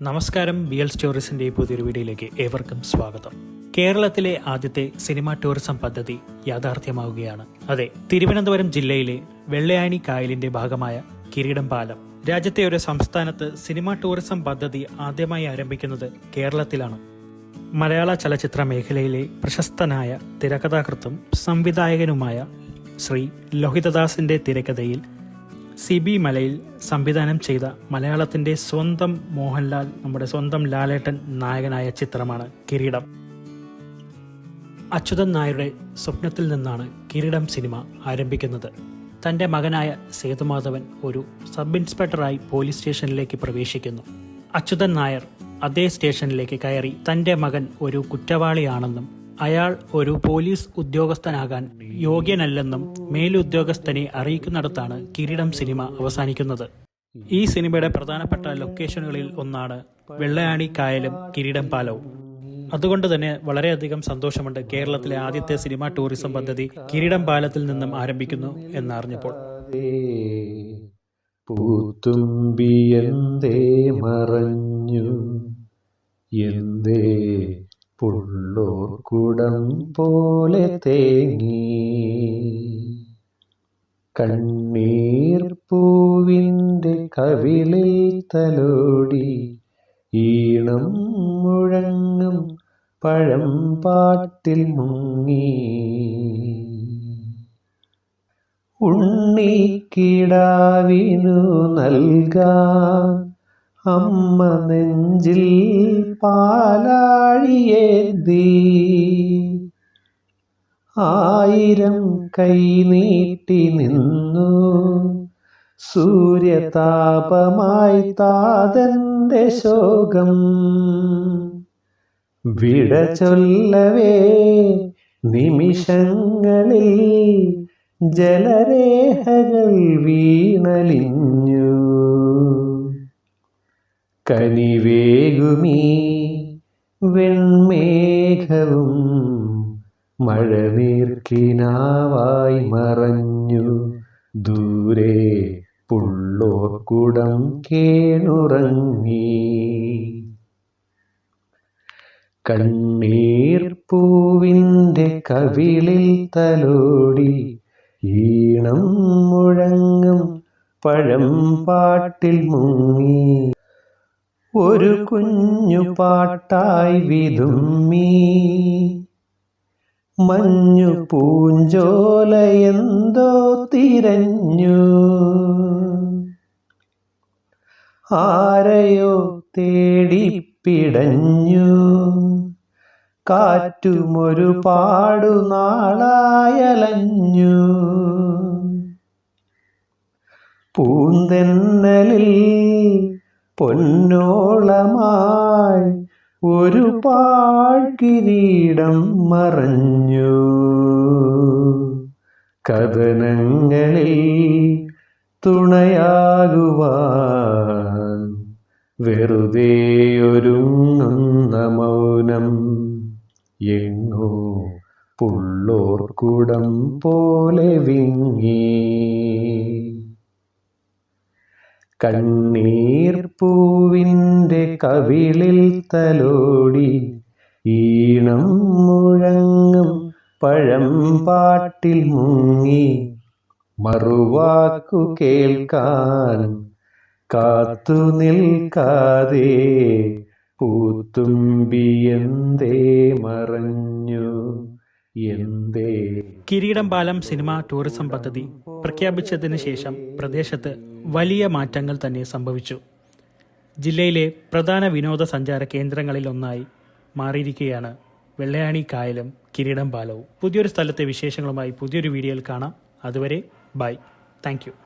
നമസ്കാരം B L സ്റ്റോറീസിന്റെ പുതിയൊരു വീഡിയോയിലേക്ക് ഏവർക്കും സ്വാഗതം. കേരളത്തിലെ ആദ്യത്തെ സിനിമാ ടൂറിസം പദ്ധതി യാഥാർത്ഥ്യമാവുകയാണ്. അതെ തിരുവനന്തപുരം ജില്ലയിലെ വെള്ളയാനി കായലിന്റെ ഭാഗമായ കിരീടം പാലം. രാജ്യത്തെ ഒരു സംസ്ഥാനത്ത് സിനിമാ ടൂറിസം പദ്ധതി ആദ്യമായി ആരംഭിക്കുന്നത് കേരളത്തിലാണ്. മലയാള ചലച്ചിത്ര മേഖലയിലെ പ്രശസ്തനായ തിരക്കഥാകൃത്തും സംവിധായകനുമായ ശ്രീ ലോഹിതദാസിന്റെ തിരക്കഥയിൽ സിബി മലയിൽ സംവിധാനം ചെയ്ത മലയാളത്തിന്റെ സ്വന്തം മോഹൻലാൽ നമ്മുടെ സ്വന്തം ലാലേട്ടൻ നായകനായ ചിത്രമാണ് കിരീടം. അച്യുതൻ നായരുടെ സ്വപ്നത്തിൽ നിന്നാണ് കിരീടം സിനിമ ആരംഭിക്കുന്നത്. തന്റെ മകനായ സേതുമാധവൻ ഒരു സബ് ഇൻസ്പെക്ടറായി പോലീസ് സ്റ്റേഷനിലേക്ക് പ്രവേശിക്കുന്നു. അച്യുതൻ നായർ അതേ സ്റ്റേഷനിലേക്ക് കയറി തന്റെ മകൻ ഒരു കുറ്റവാളിയാണെന്നും അയാൾ ഒരു പോലീസ് ഉദ്യോഗസ്ഥനാകാൻ യോഗ്യനല്ലെന്നും മേലുദ്യോഗസ്ഥനെ അറിയിക്കുന്നിടത്താണ് കിരീടം സിനിമ അവസാനിക്കുന്നത്. ഈ സിനിമയുടെ പ്രധാനപ്പെട്ട ലൊക്കേഷനുകളിൽ ഒന്നാണ് വെള്ളയാണി കായലും കിരീടം പാലവും. അതുകൊണ്ട് തന്നെ വളരെയധികം സന്തോഷമുണ്ട് കേരളത്തിലെ ആദ്യത്തെ സിനിമ ടൂറിസം പദ്ധതി കിരീടം പാലത്തിൽ നിന്നും ആരംഭിക്കുന്നു എന്നറിഞ്ഞപ്പോൾ. പൂത്തുമ്പി എന്തേ മറഞ്ഞു എന്തേ കുടം പോലെ തേങ്ങി. കണ്ണീർ പൂവിന്റെ കവിളിൽ തലോടി. ഈണം മുഴങ്ങും പഴം പാട്ടിൽ മുങ്ങി. ഉണ്ണിക്കിടാവിനു നൽകാൻ അമ്മ നെഞ്ചിൽ പാലാഴിയേന്തി ആയിരം കൈ നീട്ടി നിന്നു. സൂര്യതാപമായി താതന്റെ ശോകം. വിട ചൊല്ലവേ നിമിഷങ്ങളിൽ ജലരേഖകൾ വീണലിഞ്ഞു. കനിവേകുമീ വെൺമേഘവും മഴനീർക്കിനാവായി മറഞ്ഞു. ദൂരെ പുള്ളോർക്കുടം കേണുറങ്ങി. കണ്ണീർ പൂവിന്റെ കവിളിൽ തലോടി ഈണം മുഴങ്ങും പഴം പാട്ടിൽ മുങ്ങി. ഒരു കുഞ്ഞു പാട്ടായി വിതുമ്മി. മഞ്ഞു പൂഞ്ചോല എന്തോ തിരഞ്ഞു. ആരെയോ തേടിപ്പിടഞ്ഞു. കാറ്റുമൊരു പാടുനാളായലഞ്ഞു പൂന്തെന്നലിൽ പൊന്നോളമായി ഒരു പാഴ്കിരീടം മറഞ്ഞു. കഥനങ്ങളിൽ തുണയാകുവാൻ വെറുതെ ഒരുങ്ങുന്ന മൗനം എങ്ങോ പുള്ളോർക്കുടം പോലെ വിങ്ങി. കണ്ണീർ പൂവിന്റെ കവിളിൽ തലോടി ഈണം മുഴങ്ങും പഴം പാട്ടിൽ മുങ്ങി. മറുവാക്കു കേൾക്കാൻ കാത്തു നിൽക്കാതെ പൂത്തുമ്പി എന്തേ മറഞ്ഞു കിരീടം പാലം സിനിമ ടൂറിസം പദ്ധതി പ്രഖ്യാപിച്ചതിന് ശേഷം പ്രദേശത്ത് വലിയ മാറ്റങ്ങൾ തന്നെ സംഭവിച്ചു. ജില്ലയിലെ പ്രധാന വിനോദസഞ്ചാര കേന്ദ്രങ്ങളിലൊന്നായി മാറിയിരിക്കുകയാണ് വെള്ളയാണി കായലും കിരീടം പാലവും. പുതിയൊരു സ്ഥലത്തെ വിശേഷങ്ങളുമായി പുതിയൊരു വീഡിയോയിൽ കാണാം. അതുവരെ ബൈ. താങ്ക്